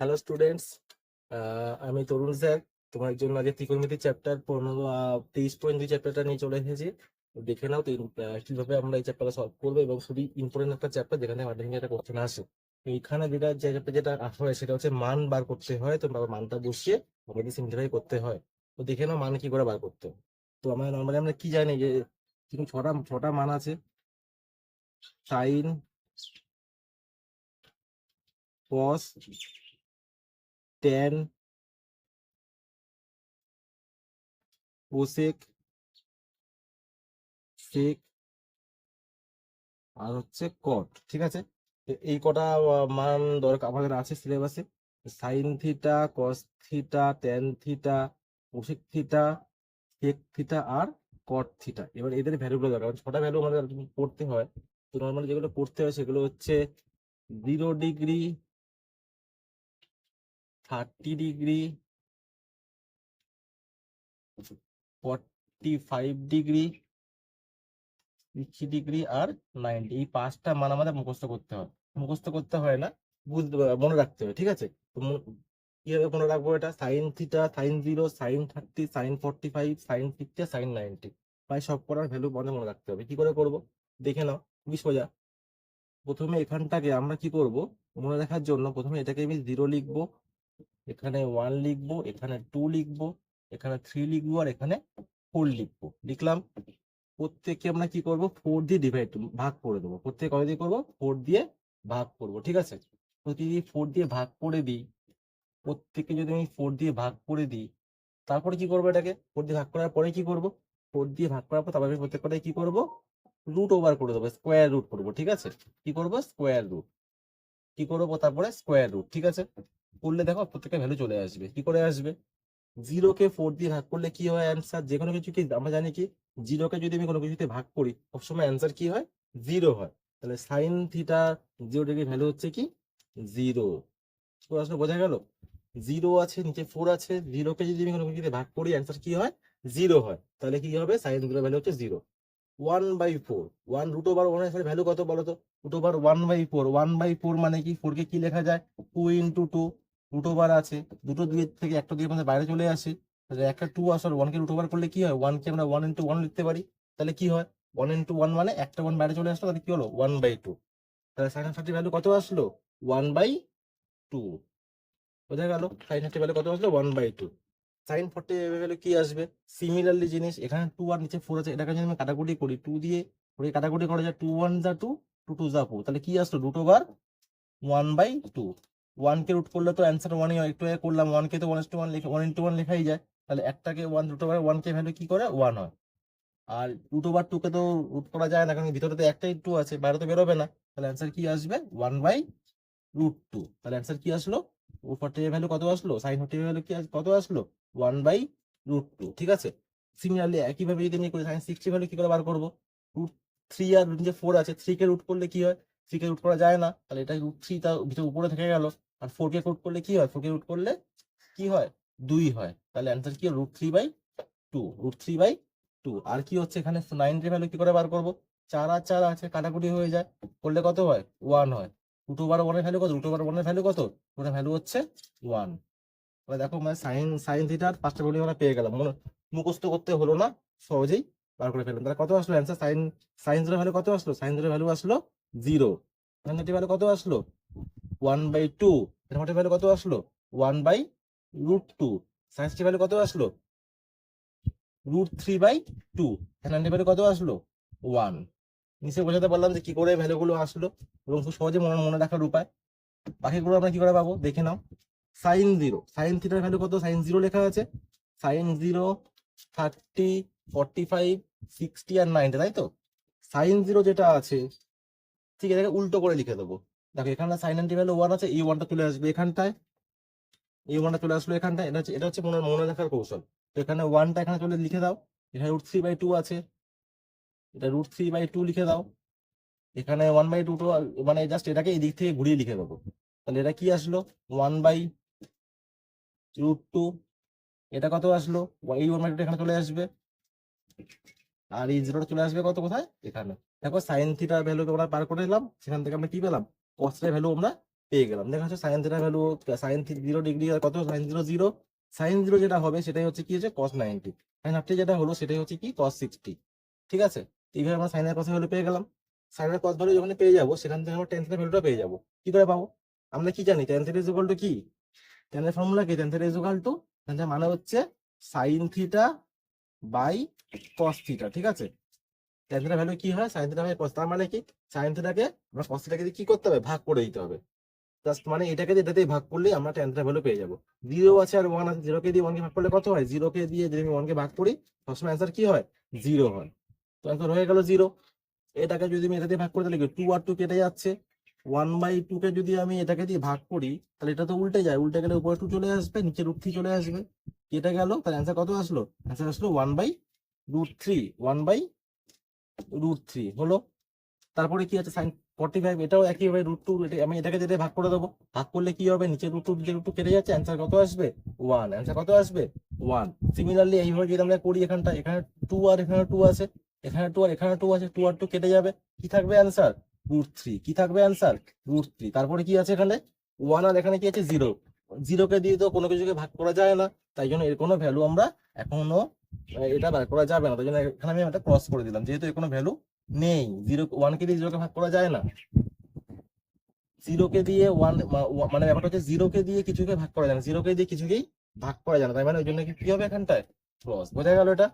Hello students আমি তরুণ sir. তোমার জন্য আজকে ত্রিকোণমিতি চ্যাপ্টার পনেরো তেইশ পয়েন্ট দুই চ্যাপ্টারটা নিয়ে চলে এসেছি। দেখে নাও কীভাবে আমরা এই চ্যাপ্টারটা সলভ করব এবং খুবই ইম্পর্টেন্ট একটা চ্যাপ্টার যেখানে মাধ্যমিক একটা কোশ্চেন আসে। তো এখানে যেটা চ্যাপ্টার যেটা আসা হয়, সেটা হচ্ছে মান বার করতে হয়। তো মানটা বসিয়ে আমাদের সিম্পলিফাই করতে হয়। তো দেখে নাও মান কি করে বার করতে। তো আমরা নর্মালি আমরা কি জানি যে, কিন্তু ছটা ছটা মান আছে। Sine cos tan cosec sec আর হচ্ছে কট ঠিক আছে? এই কটা মান দরকার আমাদের আছে সিলেবাসে sine theta cos theta tan theta cosec theta sec theta আর কট থিটা এবার এদের ভ্যালুগুলো দরকার। ছটা ভ্যালু আমাদের পড়তে হয়। তো নর্মালি যেগুলো পড়তে হয় সেগুলো হচ্ছে zero degree thirty degree forty five degree sixty degree আর নাইনটি এই পাঁচটা মান আমাদের মুখস্থ করতে হয় মুখস্থ করতে হয় না, বুঝতে মনে রাখতে হবে, ঠিক আছে? তো কীভাবে মনে রাখব এটা? Sine theta sine zero sine thirty sine forty five sine sixty sine ninety প্রায় সব করার ভ্যালু মনে মনে রাখতে হবে। কি করে করব? দেখে নাও, খুবই সোজা। প্রথমে এখানটাকে আমরা কি করব? মনে রাখার জন্য প্রথমে এটাকে আমি জিরো লিখব। এখানে ওয়ান লিখব, এখানে টু লিখব, এখানে থ্রি লিখব আর এখানে ফোর লিখব। লিখলাম, প্রত্যেককে আমরা কি করব? ফোর দিয়ে ডিভাইড ভাগ করে দেবো। প্রত্যেক কত দিয়ে করব? ফোর দিয়ে ভাগ করব, ঠিক আছে? যদি ফোর দিয়ে ভাগ করে দিই, প্রত্যেককে যদি আমি ফোর দিয়ে ভাগ করে দিই, তারপরে কি করব এটাকে? ফোর দিয়ে ভাগ করার পরে কি করব? ফোর দিয়ে ভাগ করার পর তারপরে আমি প্রত্যেকটাই কি করব? রুট ওভার করে দেবো স্কোয়ার রুট করব, ঠিক আছে? কি করব? স্কোয়ার রুট কি করব? তারপরে স্কোয়ার রুট ঠিক আছে? করলে দেখো প্রত্যেকটা ভ্যালু চলে আসবে। কি করে আসবে? জিরো কে ফোর দিয়ে ভাগ করলে কি হয় অ্যান্সার যে কোনো কিছু কি আমরা জানি কি? জিরো কে যদি আমি কোনো কিছুতে ভাগ করি, সবসময় অ্যান্সার কি হয়? জিরো হয়। তাহলে sine theta zero degree value হচ্ছে কি? জিরো আসলে? বোঝা গেল? জিরো আছে, নিচে ফোর আছে জিরো কে যদি আমি কোনো কিছুতে ভাগ করি অ্যান্সার কি হয়? জিরো হয়। তাহলে কি হবে? সাইন জিরো ভ্যালু হচ্ছে zero one by four one root over ওয়ানের ভ্যালু কত বলো তো root over one by four one by four মানে কি? ফোর কে কি লেখা যায়? Two into two root over আছে, দুটো দুইয়ের থেকে একটা দুই আমাদের বাইরে চলে আসে। তাহলে একটা টু আসলে ওয়ানকে রুট ওভার করলে কি হয়? ওয়ানকে আমরা ওয়ান ইন্টু ওয়ান লিখতে পারি। তাহলে কি হয়? ওয়ান ইন্টু ওয়ান মানে একটা ওয়ান বাইরে চলে আসলো, তাহলে কি হলো? ওয়ান বাই টু তাহলে সাইন থার্টি ভ্যালু কত আসলো? ওয়ান বাই টু বোঝা গেল? সাইন থার্টি ভ্যালু কত আসলো? One by two sine forty value কি আসবে? সিমিলারলি জিনিস, এখানে টু আর নিচে ফোর আছে। এটাকে যদি আমি কাটাকুটি করি টু দিয়ে করে কাটাকুটি করা যায় টু ওয়ান যা টু টু টু যা ফোর তাহলে কি আসলো? Root over one by two one K root করলে তো অ্যান্সার ওয়ানই হয় একটু আগে করলাম। ওয়ান কে তো ওয়ান টু ওয়ান লিখে ওয়ান ইন্টু ওয়ান লেখাই যায়। তাহলে একটাকে ওয়ান রুট ওভার ওয়ান কে ভ্যালু কি করে? ওয়ান হয়। আর রুট ওভার টুকে তো রুট করা যায় না, কারণ ভিতরে তো একটাই টু আছে, বাইরে তো বেরোবে না। তাহলে অ্যান্সার কি আসবে? ওয়ান বাই রুট টু তাহলে অ্যান্সার কি আসলো? ও ফর্টি ভ্যালু কত আসলো? সাইন ফর্টি ভ্যালু কি কত আসলো? ওয়ান বাই রুট টু ঠিক আছে? সিমিলারলি একইভাবে যদি আমি করি সাইন সিক্সটি ভ্যালু কি করে বার করব? রুট থ্রি আর রুট যে ফোর আছে থ্রি কে রুট করলে কি হয়? থ্রি কে রুট করা যায় না, তাহলে এটা রুট থ্রি তার ভিতরে উপরে থেকে গেল। আর ফোর কে রুট করলে কি হয়? ফোর কে রুট করলে কি হয়? দুই হয়। তাহলে অ্যান্সার কি? Root three by two root three by two আর কি হচ্ছে? এখানে নাইনটি ভ্যালু কি করে বার করব? চার আর চার আছে, কাটাকুটি হয়ে যায়। করলে কত হয়? ওয়ান হয়। রুট ওভার ওয়ানের ভ্যালু কত? রুট ওভার ওয়ানের ভ্যালু কত? ওটার ভ্যালু হচ্ছে ওয়ান এবার দেখো মানে সাইন সাইন থিটার পাঁচটা ভ্যালু আমরা পেয়ে গেলাম। মনে মুখস্থ করতে হলো না। সহজেই বার করে ফেললাম। তাহলে কত আসলো? Answer sine sine zero value কত আসলো? সাইন জিরো ভ্যালু আসলো জিরো। সাইন ভ্যালু কত আসলো? ওয়ান বাই টু এর ভ্যালু কত আসলো? One by root two sines value কত আসলো? রুট থ্রি বাই টু এর ভ্যালু কত আসলো? ওয়ান নিচে বোঝাতে পারলাম যে কি করে ভ্যালুগুলো আসলো এবং খুব সহজে মনে মনে রাখার উপায়। বাকিগুলো আমরা কি করে পাবো? দেখে নাও। সাইন জিরো সাইন থিটার ভ্যালু কত? সাইন জিরো লেখা আছে। Sine zero thirty forty five sixty আর নাইনটি তাই তো? সাইন জিরো যেটা আছে ঠিক এটাকে উল্টো করে লিখে দেবো। দেখো, এখানে সাইন নাইনটি ভ্যালু ওয়ান আছে ই ওয়ানটা চলে আসবে এখানটায়। ই ওয়ানটা চলে আসলো এখানটায়, এটা হচ্ছে এটা হচ্ছে মনে মনে রাখার কৌশল। তো এখানে ওয়ানটা এখানে চলে লিখে দাও, এখানে রুট থ্রি বাই টু আছে। এটা রুট থ্রি বাই টু লিখে দাও। এখানে ওয়ান বাই টু টু মানে জাস্ট এটাকে এই দিক থেকে ঘুরিয়ে লিখে দেবো। তাহলে এটা কি আসলো? ওয়ান বাই রুট টু এটা কত আসলো? এই ওয়ান বাই টু এখানে চলে আসবে। আর এই জিরোটা চলে আসবে কত কোথায়? এখানে। দেখো সাইন থিটার ভ্যালু আমরা পার করে দিলাম সেখান থেকে আমরা কি পেলাম? কস্টের ভ্যালু আমরা পেয়ে গেলাম। দেখা যাচ্ছে sine theta value sine zero degree কত? Sine zero zero sine zero যেটা হবে সেটাই হচ্ছে কি হচ্ছে? কস নাইনটি সাইন হাফটি যেটা হলো সেটাই হচ্ছে কি? কস সিক্সটি ঠিক আছে? এইভাবে আমরা সাইনের কস ভ্যালু পেয়ে গেলাম। সাইনের কস ভ্যালু যখন পেয়ে যাব, সেখান থেকে আমরা টেন থিটা ভ্যালুটা পেয়ে যাব। কি করে পাবো? আমরা কি জানি? টেন থিটা ইকুয়াল টু কি? টেনের ফর্মুলা কি? টেন থিটা ইকুয়াল টু মানে হচ্ছে sine theta by cos theta ঠিক আছে? টেন থিটা ভ্যালু কি হয়? সাইন থিটা বাই কস তার মানে কি? সাইন থিটাকে আমরা কস থিটাকে কি করতে হবে? ভাগ করে দিতে হবে। জাস্ট মানে এটাকে এটাতেই ভাগ করলে আমরা টেন থিটা ভ্যালু পেয়ে যাব। জিরো আছে আর ওয়ান আছে জিরো কে দিয়ে ওয়ানকে ভাগ করলে কত হয়? জিরো কে দিয়ে যদি আমি ওয়ানকে ভাগ করি, সবসময় অ্যান্সার কি হয়? জিরো হয়। তো অ্যান্সার হয়ে গেল জিরো। এটাকে যদি আমি এটা দিয়ে ভাগ করে, তাহলে টু আর টু কেটে যাচ্ছে। ওয়ান বাই টু কে যদি আমি এটাকে দিয়ে ভাগ করি, তাহলে এটা তো উল্টে যায়। উল্টে গেলে উপরে টু চলে আসবে, নিচে রুট থ্রি চলে আসবে। কেটে গেল, তাহলে অ্যান্সার কত আসলো? অ্যান্সার আসলো one by root three one by root three হলো? তারপরে কি আছে? সাইন ফর্টি ফাইভ এটাও একইভাবে রুট টু আমি এটাকে যেটা ভাগ করে দেবো। ভাগ করলে কি হবে? নিচে রুট টু নিচে রুট টু কেটে যাচ্ছে। অ্যান্সার কত আসবে? ওয়ান অ্যান্সার কত আসবে? ওয়ান সিমিলারলি এইভাবে যদি আমরা করি এখানটা, এখানে টু আর এখানে টু আছে। এখানে টু আর এখানে টু আছে টু আর টু কেটে যাবে। কি থাকবে অ্যান্সার রুট থ্রি কি থাকবে অ্যান্সার রুট থ্রি তারপরে কি আছে এখানে? ওয়ান আর এখানে কি আছে? জিরো জিরোকে দিয়ে তো কোনো কিছুকে ভাগ করা যায় না। তাই জন্য এর কোনো ভ্যালু আমরা এখনও এটা বার করা যাবে না তাই জন্য এখানে আমি একটা ক্রস করে দিলাম। যেহেতু কোনো ভ্যালু নেই জিরো ওয়ানকে দিয়ে জিরোকে ভাগ করা যায় না। জিরোকে দিয়ে ওয়ান মানে ব্যাপারটা হচ্ছে জিরোকে দিয়ে কিছুকে ভাগ করা যায় না। জিরোকে দিয়ে কিছুকেই ভাগ করা যায় না। তাই মানে ওই জন্য কি কি হবে এখানটায়? ক্রস বোঝা গেল এটা?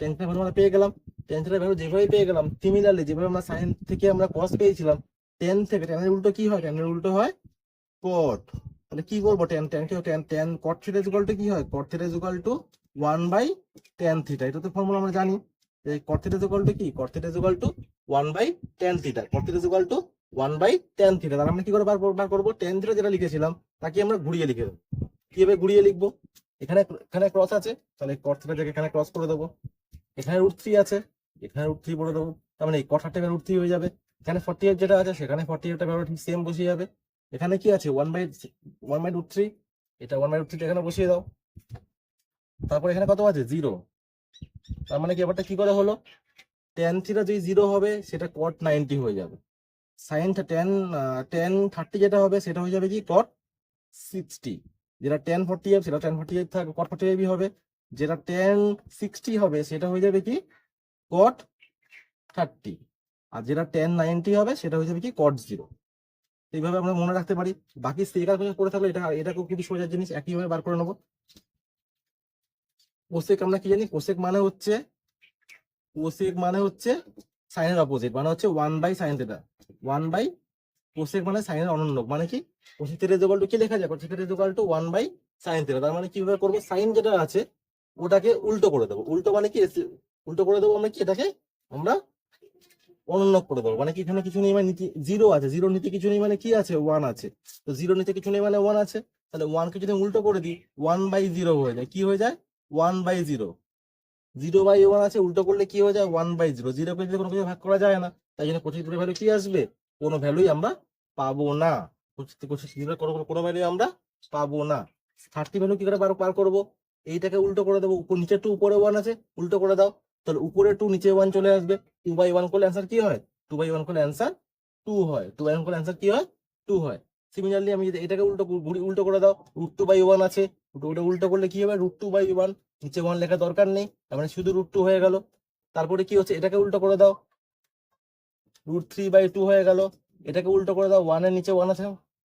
টেন্থের ভ্যালু আমরা পেয়ে গেলাম। টেন্থের ভ্যালু যেভাবে পেয়ে গেলাম সিমিলারলি যেভাবে আমরা সাইন থেকে আমরা কস পেয়েছিলাম টেন থেকে টেনের উল্টো কি হয়? টেনের উল্টো হয় কট তাহলে কি করব? টেন টেন কি tan tan cot theta equal to কি হয়? Cot theta equal to one by tan theta এটা তো ফর্মুলা আমরা জানি যে কট থিটা টু কি? Cot theta to one by tan theta cot theta equal to one by tan theta তাহলে আমরা কি করে বার বার করব টেন থিটা যেটা লিখেছিলাম, তাকে আমরা ঘুরিয়ে লিখে দেবো। কীভাবে ঘুরিয়ে লিখব? এখানে এখানে ক্রস আছে, তাহলে কট থিটা থেকে এখানে ক্রস করে দেবো। এখানে রুট থ্রি আছে, এখানে রুট থ্রি বলে দেবো। তার মানে এই কট হার্টে রুট থ্রি হয়ে যাবে। এখানে ফর্টি এইট যেটা আছে, সেখানে ফর্টি এইটটা ব্যবহার ঠিক সেম বসিয়ে যাবে। এখানে কি আছে? One by one by root three এটা ওয়ান বাই রুট থ্রি এখানে বসিয়ে দাও। তারপর এখানে কত আছে? জিরো তার মানে কি, ব্যাপারটা কি করে হলো? টেন থিটা যদি জিরো হবে, সেটা কট নাইনটি হয়ে যাবে। সাইন টেন টেন থার্টি যেটা হবে, সেটা হয়ে যাবে কি? কট সিক্সটি যেটা টেন ফোর্টি এইট সেটা টেন ফোর্টি এইট থাকবে কট ফোর্টি এইট হবে। যেটা টেন সিক্সটি হবে, সেটা হয়ে যাবে কি? কট থার্টি আর যেটা টেন নাইনটি হবে, সেটা হয়ে যাবে কি? কট জিরো এইভাবে আমরা মনে রাখতে পারি। বাকি সেকার করে থাকলে এটা এটা খুব কিন্তু সোজা জিনিস একইভাবে বার করে নেব। কোসেক আমরা কি জানি? কোসেক মানে হচ্ছে, কোসেক মানে হচ্ছে সাইনের অপোজিট মানে হচ্ছে one by sine theta one by cosec মানে সাইনের অনন্য মানে কি? কোসেক থিটা ইকুয়াল টু কি লেখা যায়? Cosec theta equal to one by sine theta তার মানে কীভাবে করব? সাইন যেটা আছে, ওটাকে উল্টো করে দেবো। উল্টো মানে কি? উল্টো করে দেবো আমরা কি? এটাকে আমরা অনন্য করে দেবো। মানে কি? এখানে কিছু নেই মানে নীতি জিরো আছে। জিরো নিতে কিছু নেই মানে কি আছে? ওয়ান আছে। তো জিরো নিতে কিছু নেই মানে ওয়ান আছে। তাহলে ওয়ানকে যদি উল্টো করে দিই ওয়ান বাই জিরো হয়ে যায়। কি হয়ে যায়? One by zero zero by one আছে, উল্টো করলে কি হয়ে যায়? ওয়ান বাই জিরো জিরো কে যদি কোনো কিছু ভাগ করা যায় না, তাই জন্য কোচিং ভ্যালু কি আসবে? কোনো ভ্যালুই আমরা পাবো না। কোচিং কোনো কোনো ভ্যালু আমরা পাবো না। থার্টি ভ্যালু কি করে বার করব? এইটাকে উল্টো করে দেবো। উপর, নিচে টু উপরে ওয়ান আছে, উল্টো করে দাও। তাহলে উপরে টু নিচে ওয়ান চলে আসবে। টু বাই ওয়ান করলে অ্যান্সার কি হয়? টু বাই ওয়ান করলে অ্যান্সার টু হয়। টু বাই ওয়ান করলে অ্যান্সার কি হয়? টু হয়। সিমিলারলি আমি যদি এটাকে উল্টো উল্টো করে দাও টু বাই ওয়ান আছে। ওটা উল্টো করলে কি হবে? রুট টু বাই ওয়ান নিচে ওয়ান লেখা দরকার নেই। তার মানে শুধু রুট টু হয়ে গেল। তারপরে কি হচ্ছে? এটাকে উল্টো করে দাও। রুট থ্রি বাই টু হয়ে গেল। এটাকে উল্টো করে দাও। ওয়ানের নিচে ওয়ান আছে।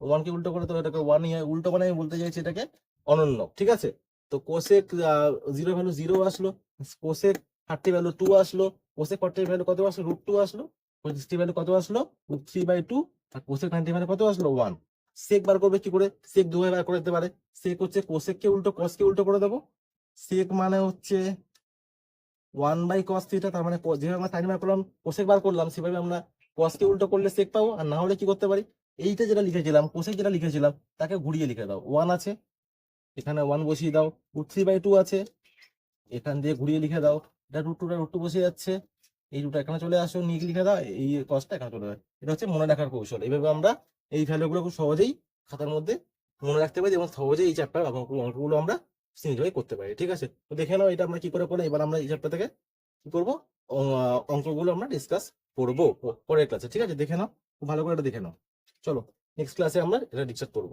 ওয়ানকে উল্টো করে দাও। এটাকে ওয়ান উল্টো মানে আমি বলতে চাইছি এটাকে অনন্য। ঠিক আছে? তো কোসেক জিরো ভ্যালু জিরো আসলো। কোসেক থার্টি ভ্যালু টু আসলো। কোসেক ফর্টি ভ্যালু কত আসলো? রুট টু আসলো। সিক্সটি ভ্যালু কত আসলো? রুট থ্রি বাই টু আর কোসেক নাইনটি ভ্যালু কত আসলো? ওয়ান সেক বার করবে কি করে? সেক দুভাবে বার করে দিতে পারে। সেক হচ্ছে কোসেককে উল্টো কসকে উল্টো করে দেবো। সেক মানে হচ্ছে ওয়ান বাই কস থিটা তার মানে যেভাবে আমরা সাইন বার করলাম কোসেক বার করলাম, সেভাবে আমরা কসকে উল্টো করলে সেক পাবো। আর না হলে কি করতে পারি? এইটা যেটা লিখেছিলাম কোসেক যেটা লিখেছিলাম, তাকে ঘুরিয়ে লিখে দাও। ওয়ান আছে, এখানে ওয়ান বসিয়ে দাও। রুট থ্রি বাই টু আছে, এখান দিয়ে ঘুরিয়ে লিখে দাও। এটা রুট টুটা রুট টু বসে যাচ্ছে। এই রুটটা এখানে চলে আসো নিক লিখে দাও। এই কসটা এখানে চলে যায়। এটা হচ্ছে মনে রাখার কৌশল। এইভাবে আমরা এই ভ্যালুগুলো খুব সহজেই খাতার মধ্যে মনে রাখতে পারি এবং সহজেই এই চ্যাপ্টার অঙ্কগুলো আমরা সীমিতভাবে করতে পারি, ঠিক আছে? তো দেখে নাও এটা আমরা কি করে করলে এবার আমরা এই চ্যাপ্টার থেকে কি করব? অঙ্কগুলো আমরা ডিসকাস করব পরের ক্লাসে ঠিক আছে? দেখে নাও ভালো করে এটা দেখে নাও। চলো নেক্সট ক্লাসে আমরা এটা ডিসকাস করব।